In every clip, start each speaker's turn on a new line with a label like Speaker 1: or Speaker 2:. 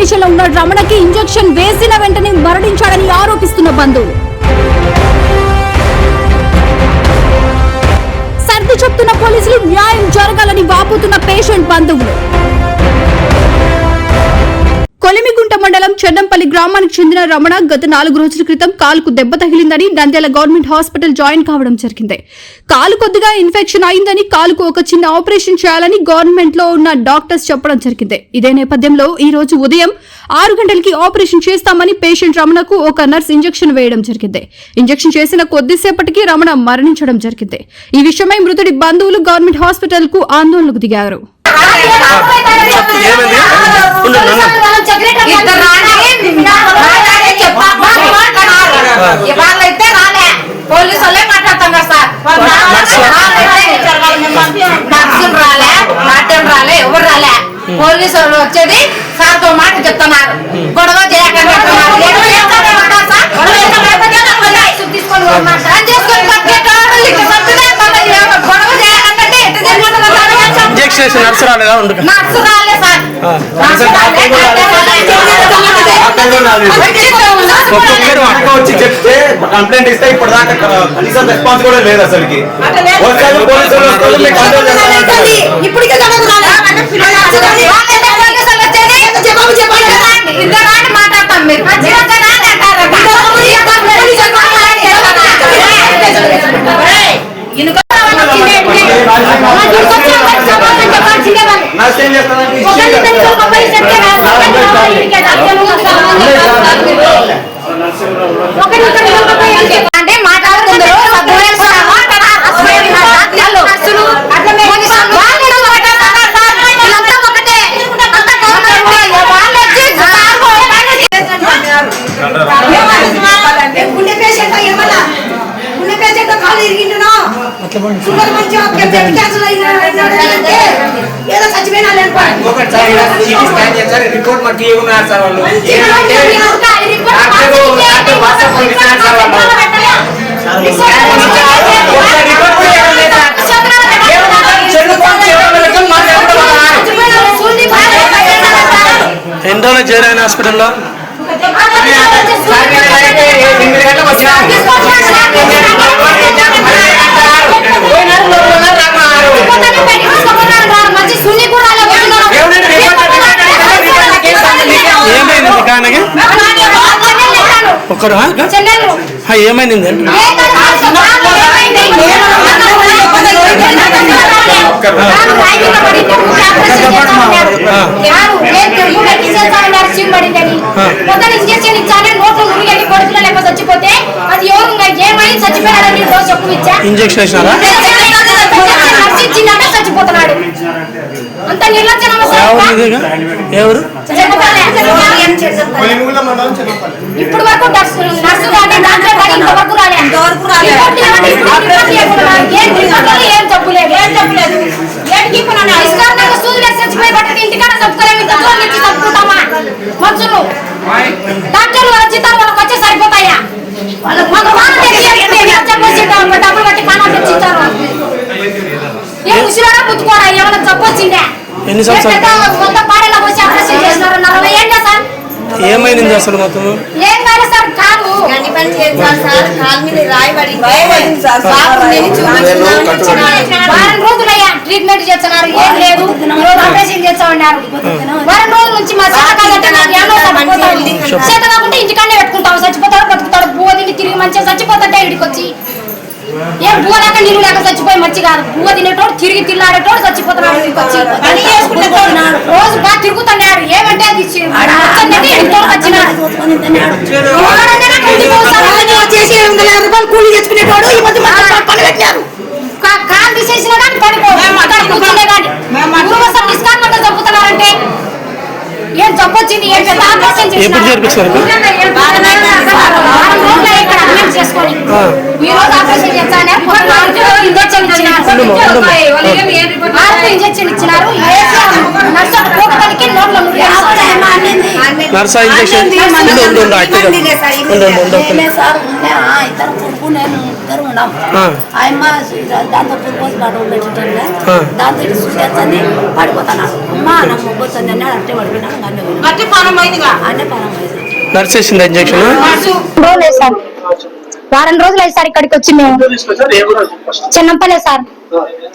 Speaker 1: కమిషన్లో ఉన్న రమణకి ఇంజెక్షన్ వేసిన వెంటనే మరణించాడని ఆరోపిస్తున్న బంధువులు సర్ది చెప్తున్న పోలీసులు న్యాయం జరగాలని వాపుతున్న పేషెంట్ బంధువులు. కొలిమిగుంట మండలం చెన్నంపల్లి గ్రామానికి చెందిన రమణ గత నాలుగు రోజుల క్రితం కాలుకు దెబ్బ తగిలిందని నంద్యాల గవర్నమెంట్ హాస్పిటల్ జాయిన్ కావడం జరిగింది. కాలు కొద్దిగా ఇన్ఫెక్షన్ అయిందని కాలుకు ఒక చిన్న ఆపరేషన్ చేయాలని గవర్నమెంట్లో ఉన్న డాక్టర్స్ చెప్పడం జరిగింది. ఇదే నేపథ్యంలో ఈ రోజు ఉదయం ఆరు గంటలకి ఆపరేషన్ చేస్తామని పేషెంట్ రమణకు ఒక నర్స్ ఇంజెక్షన్ వేయడం జరిగింది. ఇంజెక్షన్ చేసిన కొద్దిసేపటికి రమణ మరణించడం జరిగింది. ఈ విషయమై మృతుడి బంధువులు గవర్నమెంట్ హాస్పిటల్కు ఆందోళనకు దిగారు.
Speaker 2: ఇద్దరు వాళ్ళైతే రాలే పోలీసు వాళ్ళే మాట్లాడతాం కదా సార్ నర్సులు రాలే నాట్యం రాలే ఎవరు రాలే పోలీసు వాళ్ళు వచ్చేది సార్తో మాట చెప్తున్నారు గొడవ చేయకండి. తీసుకొని గొడవ చేస్తానే ఉంటారు సార్. గొడవ చేస్తానే మళ్ళీ ఐసు తీసుకొని పోతున్నారు సార్. చేసుకొని బతికేటోళ్ళు ఇట్లా బతికే మళ్ళీ ఏమో గొడవ చేయకండి ఎట్ట చేయమంటారు
Speaker 3: వేసి నర్సు రాలేదా ఉండు
Speaker 2: నర్సు రాలే సార్ నర్సు రాలే
Speaker 3: ఒక్కొక్కరు
Speaker 4: అక్క వచ్చి చెప్తే కంప్లైంట్ ఇస్తే ఇప్పుడు దాకా కనీసం రెస్పాన్స్ కూడా లేదు అసలుకి పోలీసులు వస్తారు, మీకు కంట్రోల్ చేస్తామంటారు.
Speaker 2: ఇప్పటికే జగన్ రాలే వాళ్ళైతే పోలీసులు వచ్చేది జవాబు చెప్పండి రాండి. ఇద్దరు రాండి మాట్లాడతాం మీరు మంచిగా రాండి అంటారు
Speaker 4: నర్స్ ఏం చేస్తారంటే ఇచ్చి
Speaker 2: అంటే మాట్లాడుకుందరు
Speaker 5: గుండె పేషెంట్ ఏమన్నా గుండె పేషెంట్ కాలు ఇరిగిండునో షుగర్ మంచిగా బ్లడ్ క్యాన్సర్ ఏదో
Speaker 4: రిపోర్ట్ ఇవ్వన్నారు సార్ వాళ్ళు? డాక్టర్ వాట్సాప్ పంపించారు సార్ వాళ్ళు ఒకసారి రిపోర్ట్ కూడా ఇవ్వడం లేదా? ఏమన్నా చెడు పని చేయడం వల్ల మాట్లాడుతున్నారా?
Speaker 3: ఎన్ని రోజులు చేరాను హాస్పిటల్లో
Speaker 4: సార్ నేను అయితే ఎనిమిది గంటలకు వచ్చినాను. పోయినారు, లోపల ఉన్నారు, రాకున్నారు. ఎవరైనా రిపోర్ట్ రిపోర్ట్ రిపోర్ట్ నాకు ఏం సంబంధం లేదు.
Speaker 3: ఏమైంది నీకు ఆయనకి ఒక్కరు ఏమైంది
Speaker 2: ఇంజక్షన్ ఇచ్చాను నోట్లో మురిగండి కొడుకులో లేక చచ్చిపోతే అది ఎవరు ఏమై చచ్చిపోయాడని రోజు చెప్పు ఇచ్చా
Speaker 3: ఇంజెక్షన్ వేసినారా?
Speaker 2: నర్సు ఇచ్చిందంటే చచ్చిపోతున్నాడు.
Speaker 3: ఎవరు
Speaker 2: ఇప్పుడు వరకు నర్సు నర్సు కానీ డాక్టర్ కానీ ఇంతవరకు రాలే. ఇంతవరకు రాలే. ఏం రిపోర్ట్లో ఏం తప్పు లేదు. ఏం తప్పు లేదు. ఏంటికి నన్ను ఇస్కార్ సూదులు చచ్చిపోయి బట్టకి ఇంటికాడ తప్పుకోలేము ఇంత దూరం నుంచి తప్పుకుంటామా మనుషులు. డాక్టర్లు వాళ్ళ జీతాలు వాళ్ళకి వచ్చే సరిపోతాయా? మాకు పానం చెప్పేసి డబ్బులు కట్టి పానం తెచ్చిస్తారు ఏ ముసిరాడా పుట్టుకోరా ఏమైనా చెప్పొచ్చిందే?
Speaker 3: ఎన్ని సంవత్సరాలు? ఏమైంది అసలు మొత్తం
Speaker 2: ట్రీట్మెంట్ చేస్తున్నారు. ఏం లేదు. రోజు ఆపరేషన్ చేస్తా ఉన్నారు వారం రోజుల నుంచి మా చేత పెట్టుకుంటావు చచ్చిపోతాడు బతుకుతాడు తిని తిరిగి మంచిగా చచ్చిపోతాడే ఇడికి వచ్చి. ఏం బువ్వ లేక నీళ్ళు లేక చచ్చిపోయి మంచి కాదు. బువ్వ తినేటోడు తిరిగి తిల్లాడేటోడు చచ్చిపోతున్నాడు. పని రోజు బాగా తిరుగుతున్నాడు. ఏమంటే అది.
Speaker 5: వచ్చేసి ఎనిమిది వందల యాభై రూపాయలు కూలి తెచ్చుకునేటోడు ఈ మధ్య మాకు పని పెట్టారు
Speaker 2: కా- కాలు తీసేసినా కానీ పడిపో అక్కడ కూర్చునే కానీ చంపుతున్నారంటే ఏం చంపొచ్చింది ఏం పెద్ద ఆపరేషన్ చేసుకొని ఇంజక్షన్ ఇచ్చినారు. ఇంజక్షన్. నర్సు
Speaker 3: ఉండు ఉండు ఉండు అట్టిగా ఉండు ఉండు ఉండు ఒక్క నిమిషం.
Speaker 5: సార్ ఇద్దరు కొడుకు నేను ఇద్దరు ఉన్నాం
Speaker 3: ఆ.
Speaker 5: ఆయమ్మ దాంతో పురుగు పాటు పెట్టింటే
Speaker 3: ఆ.
Speaker 5: దాంతో ఇటు చూసేస్తుంది పడిపోతున్నాడు అమ్మ నా మొగ్గు వచ్చింది అన్నాడు అట్టే పడిపోయినాడు అన్నీ పోయినాడు.
Speaker 2: గట్టి పానం అయిందిగా?
Speaker 5: అన్నీ పరం అయింది.
Speaker 3: నర్స్. వేసింది ఇంజక్షన్
Speaker 6: వారం రోజులు అయ్యి సార్ ఇక్కడికి వచ్చి మేము. చిన్నంపల్లె సార్.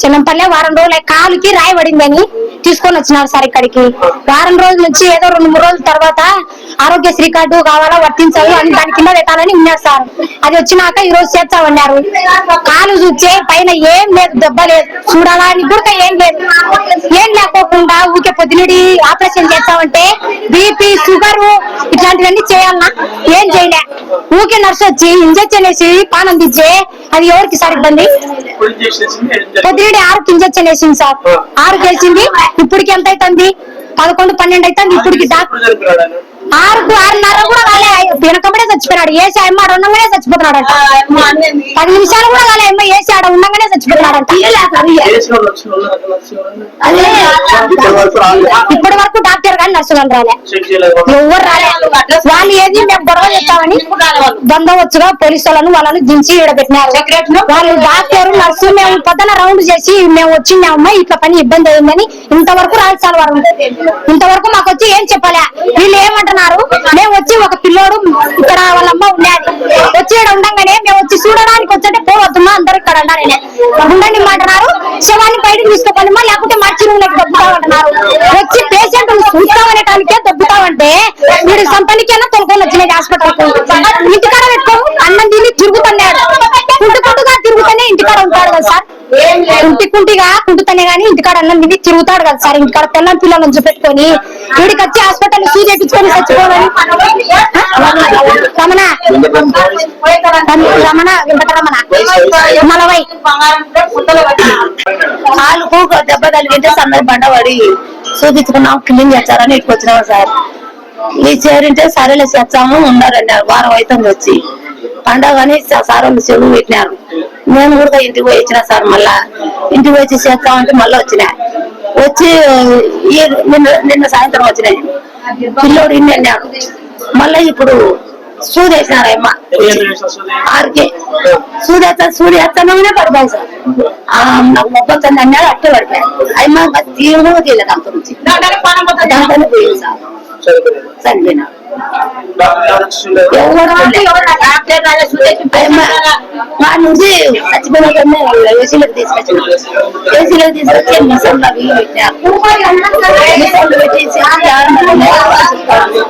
Speaker 6: చిన్నంపల్లె వారం రోజులు కాలుకి రాయి పడిందని తీసుకొని వచ్చినారు సార్ ఇక్కడికి. వారం రోజుల నుంచి ఏదో రెండు మూడు రోజుల తర్వాత ఆరోగ్యశ్రీ కార్డు కావాలా వర్తించాలి అని దాని కింద పెట్టాలని ఉన్నారు సార్. అది వచ్చినాక ఈ రోజు చేర్చామన్నారు కాలు చూచే పైన ఏం లేదు దెబ్బ లేదు. చూడాలా అని కూడా ఏం లేదు. ఏం లేకోకుండా ఊకే పొద్దునడి ఆపరేషన్ చేస్తామంటే బీపీ షుగర్ ఇట్లాంటివన్నీ చేయాలన్నా ఏం చేయలే. ఊకే నర్సు వచ్చి ఇంజక్షన్ వేసి పానం దిచ్చే అది ఎవరికి సార్ ఇబ్బంది? పొద్దునడి ఆరుకి ఇంజక్షన్ వేసింది సార్. ఆరుకి వేసింది ఇప్పటికి ఎంత అవుతుంది పదకొండు పన్నెండు అవుతుంది ఇప్పటికి ఆరుకు ఆరున్నర కూడా కాలే వెనకబడే చచ్చిపోయినాడు. ఏసి అమ్మ ఆడ ఉండగానే చచ్చిపోతున్నాడంట. పది నిమిషాలు కూడా కాలే అమ్మ ఏసి ఆడ ఉండగానే చచ్చిపోతున్నాడంట. అదే. ఇప్పటి వరకు డాక్టర్ గాని నర్సు గాని రాలే ఎవరు రాలే? వాళ్ళు ఏది మేము గొడవ చేస్తామని బందవచ్చుగా పోలీసు వాళ్ళను వాళ్ళని దించి ఈడబెట్టినారు వాళ్ళు డాక్టర్ నర్సు మేము పొద్దున రౌండ్ చేసి మేము వచ్చినామమ్మా ఇట్లా పని ఇబ్బంది అయిందని ఇంతవరకు రాదు సార్ వారు ఇంతవరకు మాకు వచ్చి ఏం చెప్పలే? వీళ్ళు ఏమంటున్నారు? మేము వచ్చి ఒక పిల్లోడు ఇక్కడ వాళ్ళ అమ్మ ఉండేది వచ్చి ఈడ ఉండంగానే మేము వచ్చి చూడడానికి వచ్చంటే పోవద్దుమా? అందరు ఇక్కడ అన్నారనే ఉండండి అంటున్నారు. శవాన్ని బయటకు తీసుకోపోదమ్మా లేకపోతే మార్చి రూమ్లోకి దొబ్బుతామంటున్నారు వచ్చి పేషెంట్ చూస్తామనేటానికే దొబ్బుతామంటే మీరు సంపనికైనా తొలకొని వచ్చినది హాస్పిటల్ ఇంటికాడ పెట్టుకో అన్నం తిని తిరుగుతున్నాడు కుంటుకుంటుగా తిరుగుతూనే ఇంటికాడ ఉంటాడు కదా సార్. కుంటి కుంటిగా కుంటుతనే గానీ ఇంటికాడ అన్నం తిని తిరుగుతాడు కదా సార్. ఇంటికాడ పిల్లల పిల్లలను పెట్టుకొని వీడికి వచ్చి హాస్పిటల్ సూది చేయించుకొని చచ్చిపోవాలని రమణ రమణ వెంకటరమణ మలవై.
Speaker 5: కాలుకు దెబ్బ తగిలింటే సందర్భ చూపించుకున్నాం క్లీన్ చేస్తారని ఇక్కడికి వచ్చినాము సార్. ఈ చేరింటే సరేలే చేస్తాము ఉన్నారన్నారు వారం అవుతుంది వచ్చి. పండగని సార్ వాళ్ళు చెరువు పెట్టినారు. నేను కూడా ఇంటికి పోయి వచ్చిన సార్ మళ్ళా. ఇంటికి పోయి వచ్చి చేస్తామంటే మళ్ళీ వచ్చిన. వచ్చి ఈ నిన్న నిన్న సాయంత్రం వచ్చినాయి. పిల్లోడు ఇన్ని అన్నాడు. మళ్ళీ ఇప్పుడు సూదేసినారు అమ్మ ఆరుకే సూర్య సూర్యాస్తమనే పడిపోయి సార్ ఆ, నాకు మొక్కలు అన్నాడు అట్టే పడిపోయాడు అమ్మ తీవ్రంగా తీయలేదు అంత నుంచి దాంట్లోనే పోయింది సార్ చనిపోయినాడు ఎవరు అమ్మ, వాడి నుంచి చచ్చిపోయిన ఏసీలోకి తీసుకొచ్చిన ఏసీలోకి తీసుకొచ్చి మిషన్లో బియ్యం పెట్టారు మిషన్లో పెట్టేసి ఆరు మంది ఉన్నారు.